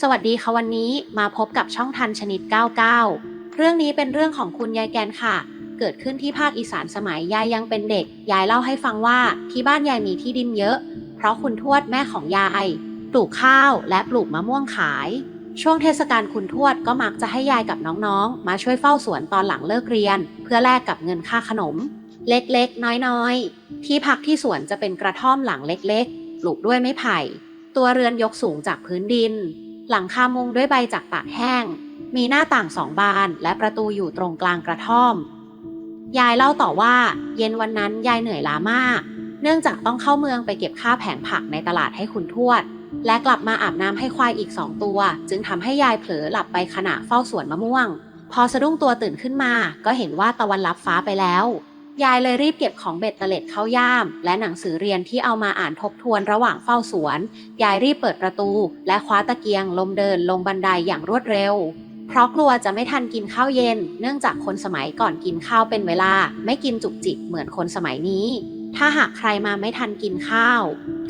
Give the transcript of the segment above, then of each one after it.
สวัสดีค่ะวันนี้มาพบกับช่องทันชนิด 99 เรื่องนี้เป็นเรื่องของคุณยายแกนค่ะ เกิดขึ้นที่ภาคอีสานสมัยยายยังเป็นเด็ก ยายเล่าให้ฟังว่าที่บ้านยายมีที่ดินเยอะ เพราะคุณทวดแม่ของยายปลูกข้าวและปลูกมะม่วงขาย ช่วงเทศกาลคุณทวดก็มักจะให้ยายกับน้องๆ มาช่วยเฝ้าสวนตอนหลังเลิกเรียน เพื่อแลกกับเงินค่าขนม เล็กๆ น้อยๆ ที่พักที่สวนจะเป็นกระท่อมหลังเล็กๆ ปลูกด้วยไม้ไผ่ ตัวเรือนยกสูงจากพื้นดิน หลังคามุงด้วยใบจากตากแห้ง มีหน้าต่างสองบานและประตูอยู่ตรงกลางกระท่อม ยายเล่าต่อว่า เย็นวันนั้นยายเหนื่อยล้ามาก เนื่องจากต้องเข้าเมืองไปเก็บค่าวแผงผักในตลาดให้คุณทวด และกลับมาอาบน้ำให้ควายอีกสองตัว จึงทำให้ยายเผลอหลับไปขณะเฝ้าสวนมะม่วง พอสะดุ้งตัวตื่นขึ้นมา ก็เห็นว่าตะวันลับฟ้าไปแล้ว ยายเลยรีบเก็บของเบ็ดเตล็ดเข้าย่าม และหนังสือเรียนที่เอามาอ่านทบทวนระหว่างเฝ้าสวน ยายรีบเปิดประตู และคว้าตะเกียงลมเดินลงบันไดอย่างรวดเร็ว เพราะกลัวจะไม่ทันกินข้าวเย็น เนื่องจากคนสมัยก่อนกินข้าวเป็นเวลา ไม่กินจุกจิกเหมือนคนสมัยนี้ ถ้าหากใครมาไม่ทันกินข้าว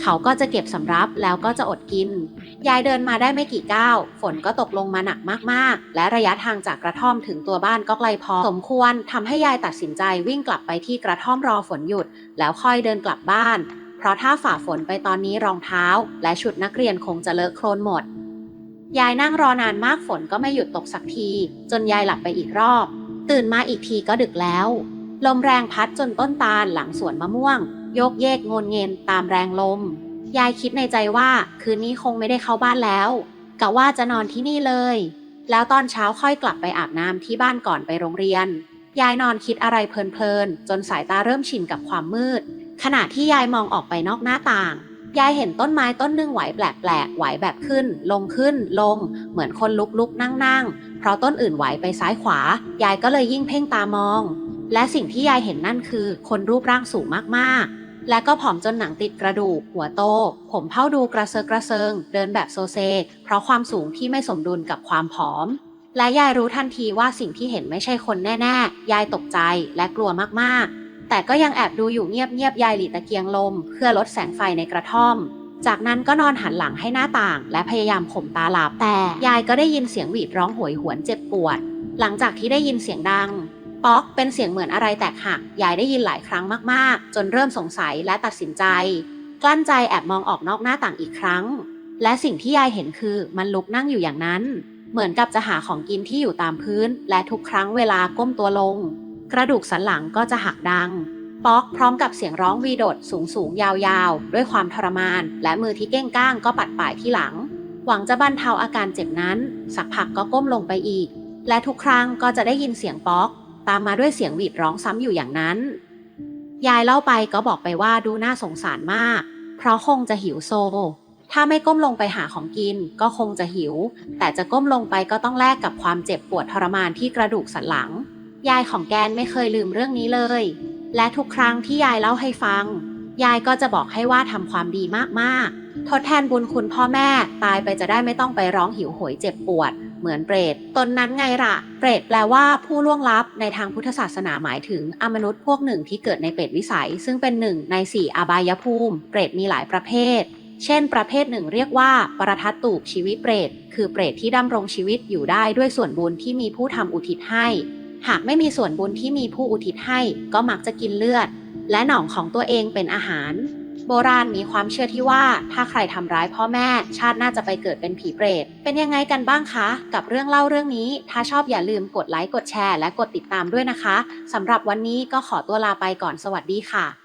เขาก็จะเก็บสำรับแล้วก็จะอดกิน ยายเดินมาได้ไม่กี่ก้าวฝนก็ตกลงมาหนักมากๆ และระยะทางจากกระท่อมถึงตัวบ้านก็ไกลพอสมควรทำให้ยายตัดสินใจวิ่งกลับไปที่กระท่อมรอฝนหยุด แล้วค่อยเดินกลับบ้าน เพราะถ้าฝ่าฝนไปตอนนี้รองเท้า และชุดนักเรียนคงจะเลอะโคลนหมด ยายนั่งรอนานมากฝนก็ไม่หยุดตกสักที จนยายหลับไปอีกรอบ ตื่นมาอีกทีก็ดึกแล้ว ลมแรงพัดจนต้นตาลหลังสวนมะม่วง โยกเยกงนเงินตามแรงลม ยายคิดในใจว่าคืนนี้คงไม่ได้เข้าบ้านแล้วกะว่าจะนอนที่นี่เลย แล้วตอนเช้าค่อยกลับไปอาบน้ำที่บ้านก่อนไปโรงเรียน ยายนอนคิดอะไรเพลินๆจนสายตาเริ่มชินกับความมืด ขณะที่ยายมองออกไปนอกหน้าต่าง ยายเห็นต้นไม้ต้นหนึ่งไหวแปลกๆไหวแบบขึ้น ลงขึ้น ลง เหมือนคนลุกลุกนั่งนั่งๆเพราะต้นอื่นไหวไปซ้ายขวา ยายก็เลยยิ่งเพ่งตามอง และสิ่งที่ยายเห็นนั่นคือ คนรูปร่างสูงมากๆ และก็ผอมจนหนังติดกระดูก หัวโต ผมเผ้าดูกระเซาะกระเซิง เดินแบบโซเซ เพราะความสูงที่ไม่สมดุลกับความผอม และยายรู้ทันทีว่าสิ่งที่เห็นไม่ใช่คนแน่ๆ ยายตกใจและกลัวมากๆ แต่ก็ยังแอบดูอยู่เงียบๆ ยายหลีตะเกียงลม เพื่อลดแสงไฟในกระท่อมจากนั้นก็นอนหันหลังให้หน้าต่าง และพยายามข่มตาหลับแต่ ยายก็ได้ยินเสียงหวีดร้องโหยหวนเจ็บปวด หลังจากที่ได้ยินเสียงดัง ป๊อกเป็นเสียงเหมือนอะไรแตกหัก ยายได้ยินหลายครั้งมากๆ จนเริ่มสงสัยและตัดสินใจ กลั้นใจแอบมองออกนอกหน้าต่างอีกครั้ง และสิ่งที่ยายเห็นคือมันลุกนั่งอยู่อย่างนั้น เหมือนกับจะหาของกินที่อยู่ตามพื้น และทุกครั้งเวลาก้มตัวลง กระดูกสันหลังก็จะหักดัง ป๊อกพร้อมกับเสียงร้องวีโดดสูงสูงๆยาวๆ ด้วยความทรมาน และมือที่เก้งก้างก็ปัดป่ายที่หลัง หวังจะบรรเทาอาการเจ็บนั้น สักพักก็ก้มลงไปอีก และทุกครั้งก็จะได้ยินเสียงป๊อก ตามมาด้วยเสียงหวีดร้องซ้ำอยู่อย่างนั้น ยายเล่าไปก็บอกไปว่าดูน่าสงสารมาก เพราะคงจะหิวโซ ถ้าไม่ก้มลงไปหาของกินก็คงจะหิว แต่จะก้มลงไปก็ต้องแลกกับความเจ็บปวดทรมานที่กระดูกสันหลัง ยายของแกนไม่เคยลืมเรื่องนี้เลย และทุกครั้งที่ยายเล่าให้ฟัง ยายก็จะบอกให้ว่าทำความดีมากๆ ทดแทนบุญคุณพ่อแม่ตายไปจะได้ไม่ต้องไปร้องหิวโหยเจ็บปวด เหมือนเปรตตนนั้นไงล่ะ เปรตแปลว่าผู้ล่วงลับในทางพุทธศาสนาหมายถึงอมนุษย์พวกหนึ่งที่เกิดในเปรตวิสัย ซึ่งเป็นหนึ่งในสี่อบายภูมิ เปรตมีหลายประเภทเช่น ประเภทหนึ่งเรียกว่า ปรทัตตูปชีวิตเปรต คือเปรตที่ดำรงชีวิตอยู่ได้ด้วยส่วนบุญที่มีผู้ทำอุทิศให้ หากไม่มีส่วนบุญที่มีผู้อุทิศให้ ก็มักจะกินเลือด และหนองของตัวเองเป็นอาหาร บราณมีความเชื่อที่ว่าถ้าใครทำร้ายพ่อแม่ ชาติน่าจะไปเกิดเป็นผีเปรต เป็นยังไงกันบ้างคะ กับเรื่องเล่าเรื่องนี้ ถ้าชอบอย่าลืมกดไลค์กดแชร์และกดติดตามด้วยนะคะสำหรับวันนี้ก็ขอตัวลาไปก่อนสวัสดีค่ะ